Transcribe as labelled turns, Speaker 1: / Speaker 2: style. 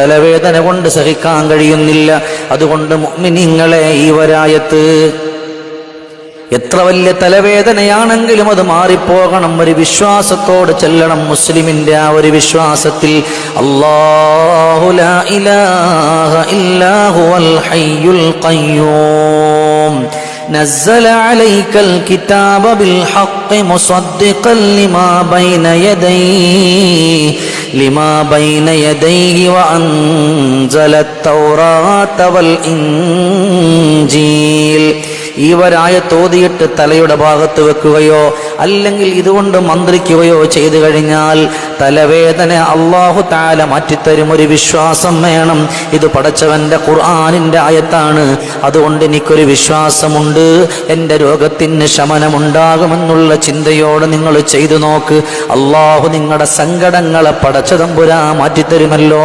Speaker 1: തലവേദന കൊണ്ട് സഹിക്കാൻ കഴിയുന്നില്ല. അതുകൊണ്ട് മുഅ്മിനീങ്ങളെ ഈ വരായത്ത്. എത്ര വലിയ തലവേദനയാണെങ്കിലും അത് മാറിപ്പോകണം. ഒരു വിശ്വാസത്തോട് ചെല്ലണം മുസ്ലിമിന്റെ ആ ഒരു വിശ്വാസത്തിൽ. അല്ലാഹു لما بين يديه وأنزل التوراة والإنجيل. ഈ വരായ തോതിയിട്ട് തലയുടെ ഭാഗത്ത് വെക്കുകയോ അല്ലെങ്കിൽ ഇതുകൊണ്ട് മന്ത്രിക്കുകയോ ചെയ്തു കഴിഞ്ഞാൽ തലവേദന അള്ളാഹു താല മാറ്റിത്തരും ഒരു വിശ്വാസം വേണം. ഇത് പടച്ചവന്റെ ഖുർആാനിന്റെ ആയത്താണ്. അതുകൊണ്ട് എനിക്കൊരു വിശ്വാസമുണ്ട്. എന്റെ രോഗത്തിന് ശമനമുണ്ടാകുമെന്നുള്ള ചിന്തയോടെ നിങ്ങൾ ചെയ്തു നോക്ക്. അള്ളാഹു നിങ്ങളുടെ സങ്കടങ്ങളെ പടച്ചതമ്പുരാ മാറ്റിത്തരുമല്ലോ.